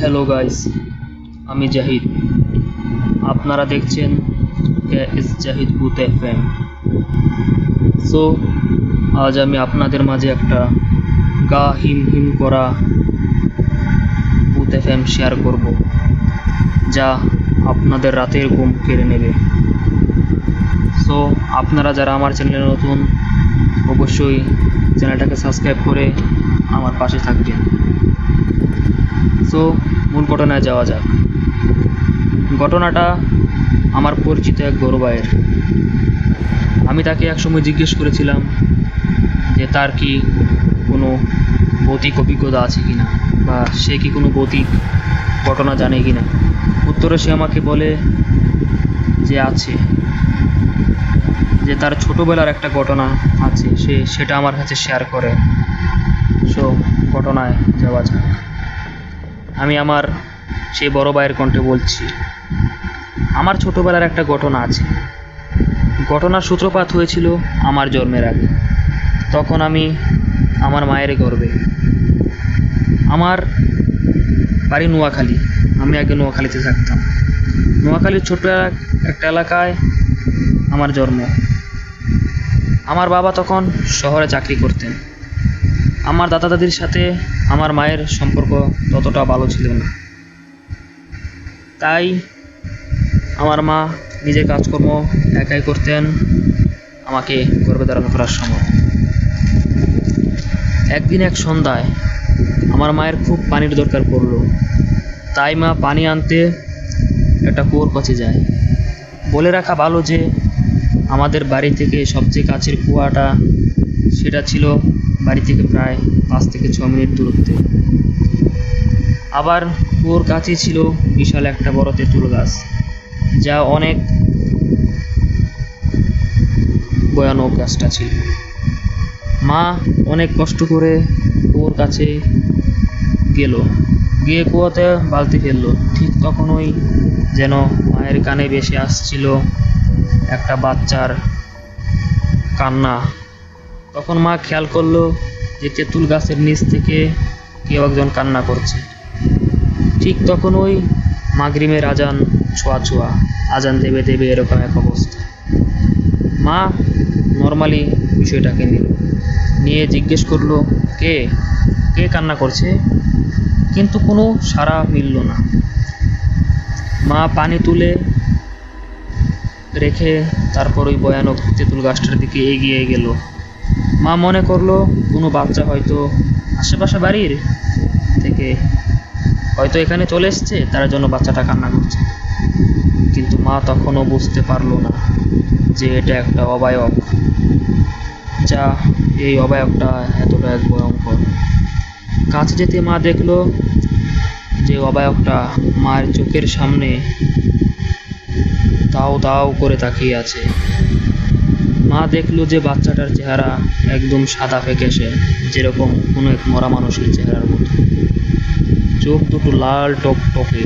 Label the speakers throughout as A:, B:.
A: Hello guys আমি জাহিদ। আপনারা দেখছেন K S Zahid booth FM so so আজ আমি আপনাদের মাঝে একটা গা হিম হিম করা বুথ এফ এম শেয়ার করব, যা আপনাদের রাতের ঘুম কেড়ে নেবে। সো আপনারা যারা আমার চ্যানেলে নতুন, অবশ্যই চ্যানেলটাকে সাবস্ক্রাইব করে আমার পাশে থাকবেন। সো মূল ঘটনায় যাওয়া যাক। ঘটনাটা আমার পরিচিত এক বড় ভাইয়ের। আমি তাকে একসময় জিজ্ঞেস করেছিলাম যে তার কি কোনো ভৌতিক অভিজ্ঞতা আছে কি না বা সে কি কোনো ভৌতিক ঘটনা জানে কি না উত্তরে সে আমাকে বলে যে আছে। যে তার ছোটোবেলার একটা ঘটনা আছে, সে সেটা আমার কাছে শেয়ার করে। সো ঘটনায় যাওয়া যাক। আমি আমার সেই বড় ভাইয়ের কণ্ঠে বলছি, আমার ছোটোবেলার একটা ঘটনা আছে। ঘটনার সূত্রপাত হয়েছিল আমার জন্মের আগে। তখন আমি আমার মায়ের গর্বে আমার বাড়ি নোয়াখালী। আমি আগে নোয়াখালীতে থাকতাম। নোয়াখালীর ছোট একটা এলাকায় আমার জন্ম। আমার বাবা তখন শহরে চাকরি করতেন। আমার দাদা দাদির সাথে আমার মায়ের সম্পর্ক ততটা ভালো ছিল না। তাই আমার মা নিজের কাজকর্ম একাই করতেন, আমাকে গর্বে ধারণ করার সময়। একদিন এক সন্ধ্যায় আমার মায়ের খুব পানির দরকার পড়ল। তাই মা পানি আনতে একটা কুয়োর কাছে যায়। বলে রাখা ভালো যে আমাদের বাড়ি থেকে সবচেয়ে কাছের কুয়াটা সেটা ছিল বাড়ি থেকে প্রায় পাঁচ থেকে ছ মিনিট দূরত্বে। আবার কুয়োর কাছেই ছিল বিশাল একটা বড় তেঁতুল গাছ, যা অনেক ভয়ানক গাছটা ছিল। মা অনেক কষ্ট করে কুয়োর কাছে গেল। গিয়ে কুয়োতে বালতি ফেলল। ঠিক তখনই যেন মায়ের কানে ভেসে আসছিল একটা বাচ্চার কান্না। তখন মা খেয়াল করল যে তেঁতুল গাছের নিচ থেকে কেউ একজন কান্না করছে। ঠিক তখন ওই মাগরিমের আজান, ছোঁয়া ছোঁয়া, আজান দেবে দেবে এরকম এক অবস্থা। মা নর্মালি বিষয়টাকে নিল। নিয়ে জিজ্ঞেস করল, কে? কে কান্না করছে? কিন্তু কোনো সাড়া মিলল না। মা পানি তুলে রেখে তারপর ওই ভয়ানক তেঁতুল গাছটার দিকে এগিয়ে গেল। মা মনে করল কোনো বাচ্চা হয়তো আশেপাশে বাড়ির থেকে হয়তো এখানে চলে এসছে, তার জন্য বাচ্চাটা কান্না করছে। কিন্তু মা তখনও বুঝতে পারল না যে এটা একটা অবায়ক যা এই অবায়কটা এতটা এক ভয়ঙ্কর। কাছে যেতে মা দেখল যে অবায়কটা মায়ের চোখের সামনে দাও দাও করে তাকিয়ে আছে। মা দেখল যে বাচ্চাটার চেহারা একদম সাদা ফেকেসে যেরকম কোনো এক মরা মানুষের চেহারার মতো। চোখ দুটো লাল টকটকে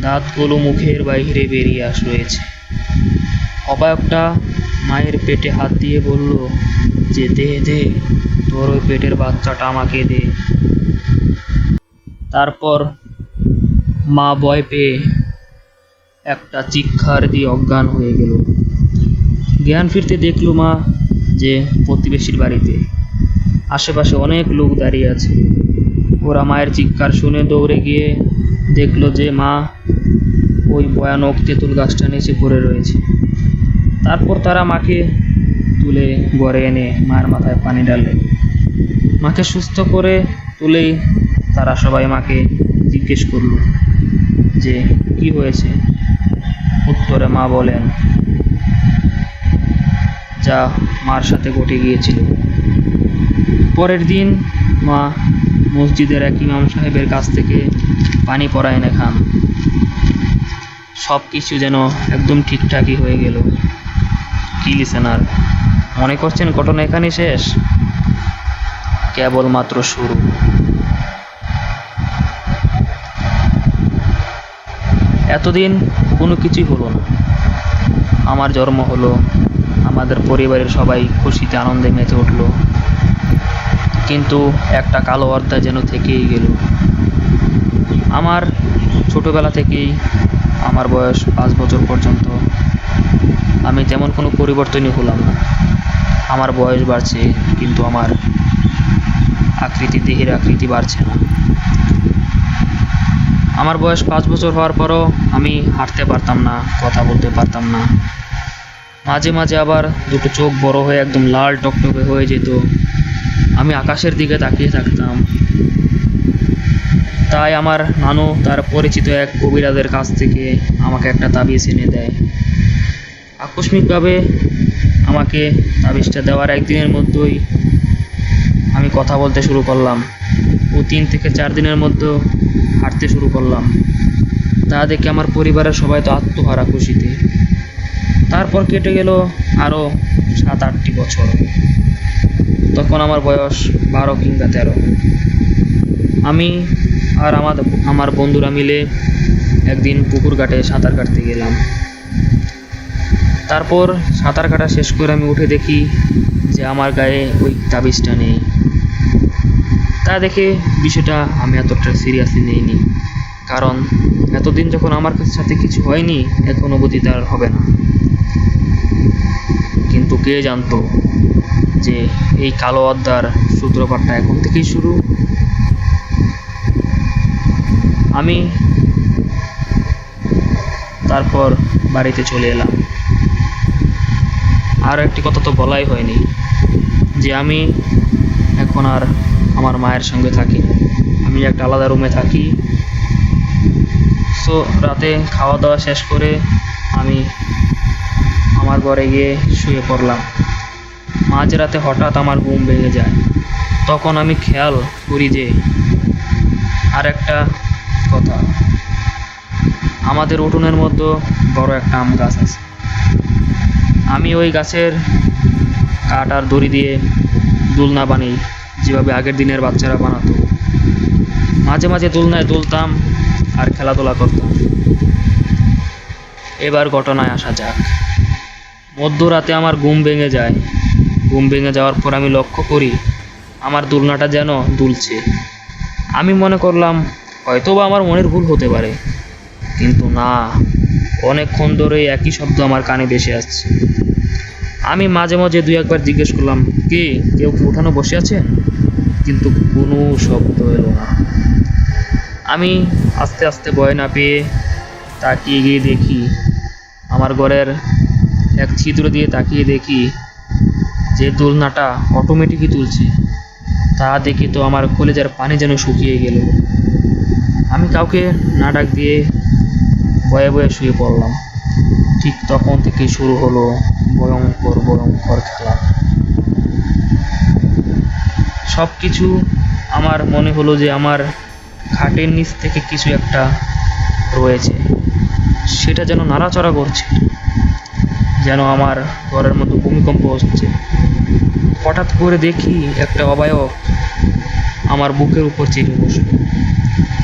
A: দাঁতগুলো মুখের বাইরে বেরিয়ে আস রয়েছে। অবায়কটা মায়ের পেটে হাত দিয়ে বলল, যে দে দে, তোর ওই পেটের বাচ্চাটা আমাকে দে। তারপর মা ভয় পেয়ে একটা চিৎকার দিয়ে অজ্ঞান হয়ে গেল। জ্ঞান ফিরতে দেখল মা যে প্রতিবেশীর বাড়িতে। আশেপাশে অনেক লোক দাঁড়িয়ে আছে। ওরা মায়ের চিৎকার শুনে দৌড়ে গিয়ে দেখল যে মা ওই ভয়ানক তেঁতুল গাছটা নিচে পড়ে রয়েছে। তারপর তারা মাকে তুলে গড়ে এনে মায়ের মাথায় পানি ডালে মাকে সুস্থ করে তুলেই তারা সবাই মাকে জিজ্ঞেস করল যে, কি হয়েছে? উত্তরে মা বলেন যা মার সাথে ঘটে গিয়েছিল। পরের দিন মা মসজিদের এক ইমাম সাহেবের কাছ থেকে পানি পড়া এনে খান। সব কিছু যেন একদম ঠিকঠাকই হয়ে গেল। কি লিসেনার মনে করছেন ঘটনা এখানে শেষ? কেবলমাত্র শুরু। এতদিন কোনো কিছুই হলো না। আমার জন্ম হলো আমাদের পরিবারের সবাই খুশিতে আনন্দে মেতে উঠল। কিন্তু একটা কালো অর্ধা যেন থেকেই গেল। আমার ছোটোবেলা থেকেই আমার বয়স পাঁচ বছর পর্যন্ত। আমি তেমন কোনো পরিবর্তনই হলাম না। আমার বয়স বাড়ছে, কিন্তু আমার আকৃতি, দেহের আকৃতি বাড়ছে না। আমার বয়স পাঁচ বছর হওয়ার পরও আমি হাঁটতে পারতাম না, কথা বলতে পারতাম না। মাঝে মাঝে আবার দুটো চোখ বড় হয়ে একদম লাল টকটকে হয়ে যেত। আমি আকাশের দিকে তাকিয়ে থাকতাম। তাই আমার নানু তার পরিচিত এক কবিরাজের কাছ থেকে আমাকে একটা তাবিজ এনে দেয়। আকস্মিকভাবে আমাকে তাবিজটা দেওয়ার একদিনের মধ্যেই আমি কথা বলতে শুরু করলাম ও তিন থেকে চার দিনের মধ্যে হাঁটতে শুরু করলাম। তা দেখে আমার পরিবারের সবাই তো আত্মহারা খুশিতে। তারপর কেটে গেল আরও সাত, আটটি বছর। তখন আমার বয়স বারো কিংবা তেরো। আমি আর আমার আমার বন্ধুরা মিলে একদিন পুকুর ঘাটে সাঁতার কাটতে গেলাম। তারপর সাঁতার কাটা শেষ করে আমি উঠে দেখি যে আমার গায়ে ওই তাবিজটা নেই। তা দেখে বিষয়টা আমি এতটা সিরিয়াসলি নেইনি। কারণ এতদিন যখন আমার সাথে কিছু হয়নি, এখন অবধি তার হবে না। কিন্তু কে জানতো যে এই কালো আদ্দার সূত্রপাতটা এখন থেকেই শুরু? আমি তারপর বাড়িতে চলে এলাম। আর একটি কথা তো বলাই হয়নি যে আমি এখন আর আমার মায়ের সঙ্গে থাকি। আমি একটা আলাদা রুমে থাকি। সো রাতে খাওয়া দাওয়া শেষ করে আমি আমার ঘরে গিয়ে শুয়ে পড়লাম। মাঝরাতে হঠাৎ আমার ঘুম ভেঙে যায়। তখন আমি খেয়াল করি যে আর একটা কথা। আমাদের উঠোনের মধ্যে বড় একটা আম গাছ আছে। আমি ওই গাছের কাঠ আর দড়ি দিয়ে দোলনা বানাই, যেভাবে আগের দিনের বাচ্চারা বানাতো। মাঝে মাঝে দোলনায় দুলতাম আর খেলাধুলা করতাম। এবার ঘটনায় আসা যাক। মধ্যরাতে আমার ঘুম ভেঙে যায়। ঘুম ভেঙে যাওয়ার পর আমি লক্ষ্য করি, আমার দোলনাটা যেন দুলছে। আমি মনে করলাম হয়তো বা আমার মনের ভুল হতে পারে। কিন্তু না, অনেকক্ষণ ধরে একই শব্দ আমার কানে ভেসে আসছে। আমি মাঝে মাঝে দুই একবার জিজ্ঞেস করলাম, কে? কেউ উঠানো বসে আছে কিন্তু কোনো শব্দ এলো না। আমি আস্তে আস্তে ভয় না পেয়ে তাকিয়ে গিয়ে দেখি, আমার ঘরের এক ছিদ্র দিয়ে তাকিয়ে দেখি যে দোলনাটা অটোমেটিকই তুলছে। তা দেখে তো আমার কলেজের পানি যেন শুকিয়ে গেল। আমি কাউকে না ডাক দিয়ে বয়ে বয়ে শুয়ে পড়লাম। ঠিক তখন থেকে শুরু হলো ভয়ঙ্কর ভয়ঙ্কর খেলা। সব কিছু আমার মনে হলো যে আমার খাটের নিচ থেকে কিছু একটা রয়েছে। সেটা যেন নাড়াচড়া করছে। যেন আমার ঘরের মধ্যে ভূমিকম্প হচ্ছে। হঠাৎ করে দেখি একটা অবয়ব আমার বুকের উপর চেপে বসল।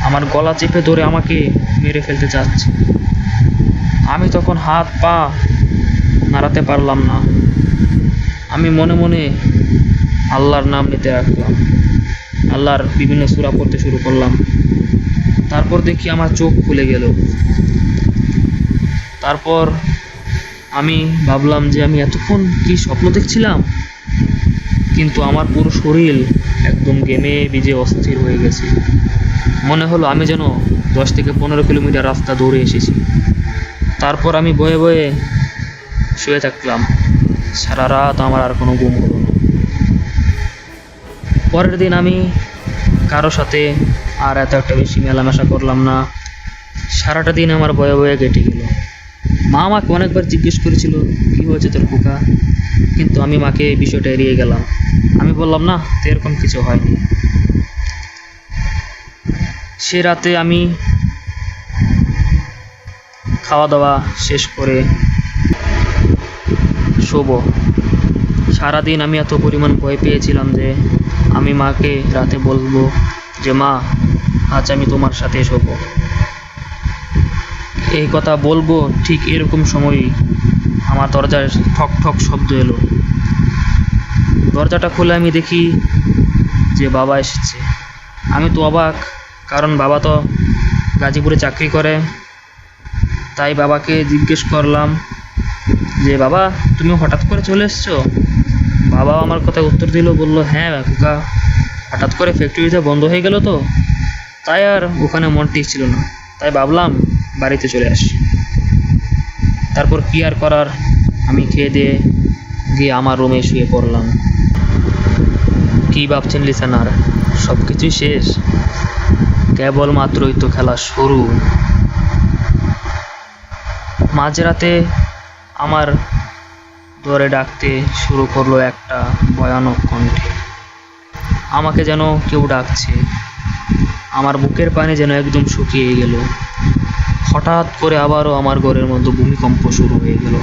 A: আমার গলা চেপে ধরে আমাকে মেরে ফেলতে চাচ্ছে। আমি তখন হাত পা নাড়াতে পারলাম না। আমি মনে মনে আল্লাহর নাম নিতে রাখলাম আল্লাহর বিভিন্ন সূরা পড়তে শুরু করলাম। তারপর দেখি আমার চোখ খুলে গেল। তারপর আমি ভাবলাম যে আমি এতক্ষণ কি স্বপ্ন দেখছিলাম? কিন্তু আমার পুরো শরীর একদম গেমে ভিজে অস্থির হয়ে গেছে। মনে হলো আমি যেন দশ থেকে পনেরো কিলোমিটার রাস্তা দৌড়ে এসেছি। তারপর আমি বয়ে বয়ে শুয়ে থাকলাম। সারা রাত আমার আর কোনো ঘুম হলো না। পরের দিন আমি কারও সাথে আর এত একটা বেশি মেলামেশা করলাম না। সারাটা দিন আমার বয়ে বয়ে কেটে গেল। মা আমাকে অনেকবার জিজ্ঞেস করেছিল, কী হয়েছে তোর পোকা কিন্তু আমি মাকে এই বিষয়টা এড়িয়ে গেলাম। আমি বললাম, না, তো এরকম কিছু হয়নি। সে রাতে আমি খাওয়া দাওয়া শেষ করে শোবো। সারাদিন আমি এত পরিমাণ ভয় পেয়েছিলাম যে আমি মাকে রাতে বলব যে, মা, আজ আমি তোমার সাথে শোবো। এই কথা বলব ঠিক এরকম সময়ই আমার দরজায় ঠক ঠক শব্দ এলো। দরজাটা খুলে আমি দেখি যে বাবা এসেছে। আমি তো অবাক, কারণ বাবা তো গাজীপুরে চাকরি করে। তাই বাবাকে জিজ্ঞেস করলাম যে, বাবা, তুমি হঠাৎ করে চলে এসছো? বাবা আমার কথা উত্তর দিল, বলল হ্যাঁ কাকা, হঠাৎ করে ফ্যাক্টরিটা বন্ধ হয়ে গেল তো। তাই আর ওখানে মন টিকছিল না। তাই ভাবলাম বাড়িতে চলে আসি। তারপর কি আর করার আমি খেয়ে দিয়ে গিয়ে আমার রুমে শুয়ে পড়লাম। কি ভাবছেন লিসানার সব কিছুই শেষ? কেবলমাত্রই তো খেলা শুরু। মাঝরাতে আমার দরে ডাকতে শুরু করল একটা ভয়ানক কণ্ঠে। আমাকে যেন কেউ ডাকছে। আমার বুকের পানি যেন একদম শুকিয়ে গেল। হঠাৎ করে আবারও আমার ঘরের মধ্যে ভূমিকম্প শুরু হয়ে গেল।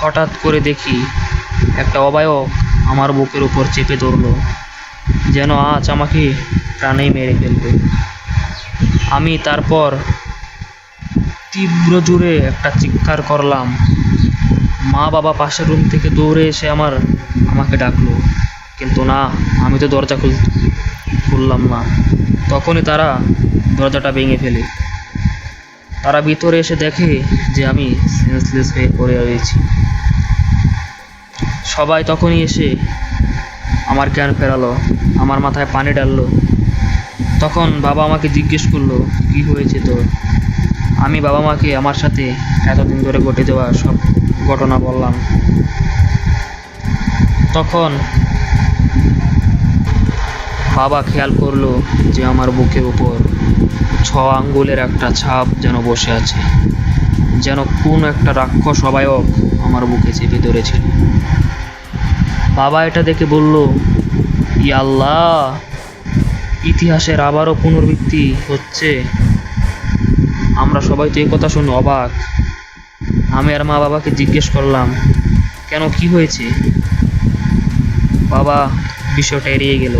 A: হঠাৎ করে দেখি একটা অবায়ব আমার বুকের উপর চেপে ধরলো, যেন আজ আমাকে প্রাণেই মেরে ফেলবে। আমি তারপর তীব্র জোরে একটা চিৎকার করলাম। মা বাবা পাশের রুম থেকে দৌড়ে এসে আমার, আমাকে ডাকলো। কিন্তু না, আমি তো দরজা খুল, খুললাম না। তখনই তারা দরজাটা ভেঙে ফেলে। তারা ভিতরে এসে দেখে যে আমি সেন্সলেস হয়ে পড়ে রয়েছি। সবাই তখনই এসে আমার জ্ঞান ফেরালো, আমার মাথায় পানি ডাললো তখন বাবা আমাকে জিজ্ঞেস করল, কি হয়েছে তোর? আমি বাবা মাকে আমার সাথে এতদিন ধরে ঘটে যাওয়া সব ঘটনা বললাম। তখন বাবা খেয়াল করল যে আমার বুকের উপর ছ আঙ্গুলের একটা ছাপ যেন বসে আছে, যেন কোন একটা রাক্ষস অবায়ব আমার বুকে চেপে ধরেছিল। বাবা এটা দেখে বলল আল্লাহ, ইতিহাসের আবারও পুনর্বৃত্তি হচ্ছে। আমরা সবাই তো এই কথা শুনে অবাক। আমি আর মা বাবাকে জিজ্ঞেস করলাম, কেন, কি হয়েছে? বাবা বিষয়টা এড়িয়ে গেল।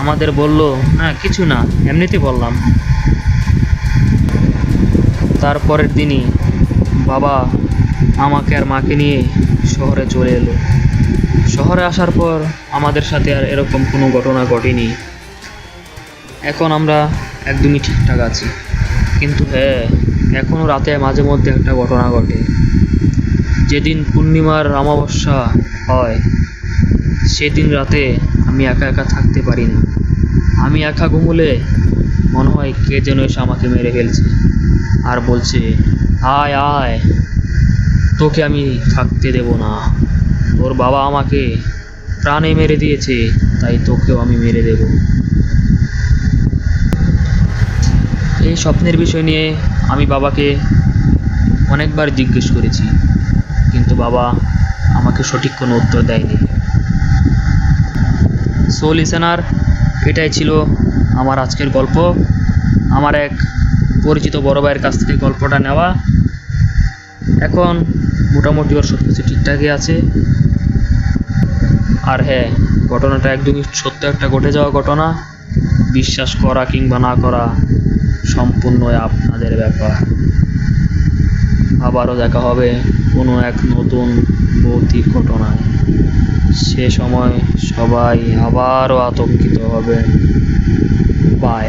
A: আমাদের বলল, না, কিছু না এমনিতে বললাম। তারপরের দিনই বাবা আমাকে আর মাকে নিয়ে শহরে চলে এলো। শহরে আসার পর আমাদের সাথে আর এরকম কোনো ঘটনা ঘটেনি। এখন আমরা একদমই ঠিকঠাক আছি। কিন্তু হ্যাঁ এখনও রাতে মাঝে মধ্যে একটা ঘটনা ঘটে। যেদিন পূর্ণিমার অমাবস্যা হয়, সেদিন রাতে আমি একা একা থাকতে পারি না। আমি একা ঘুমলে মনে হয় কে যেন এসে আমাকে মেরে ফেলছে। আর বলছে, আয় আয়, তোকে আমি থাকতে দেব না। তোর বাবা আমাকে প্রাণে মেরে দিয়েছে, তাই তোকেও আমি মেরে দেব। এই স্বপ্নের বিষয় নিয়ে আমি বাবাকে অনেকবার জিজ্ঞেস করেছি, কিন্তু বাবা আমাকে সঠিক কোনো উত্তর দেয়নি। সো লিসেনার এটাই ছিল আমার আজকের গল্প। আমার এক পরিচিত বড় ভাইয়ের কাছ থেকে গল্পটা নেওয়া। এখন মোটামুটি ওর সব কিছু ঠিকঠাকই আছে। আর হ্যাঁ ঘটনাটা একদমই সত্য একটা ঘটে যাওয়া ঘটনা। বিশ্বাস করা কিংবা না করা সম্পূর্ণ আপনাদের ব্যাপার। আবারও দেখা হবে কোনো এক নতুন ভৌতিক ঘটনায়। সে সময় সবাই আবারও আতঙ্কিত হবে। বাই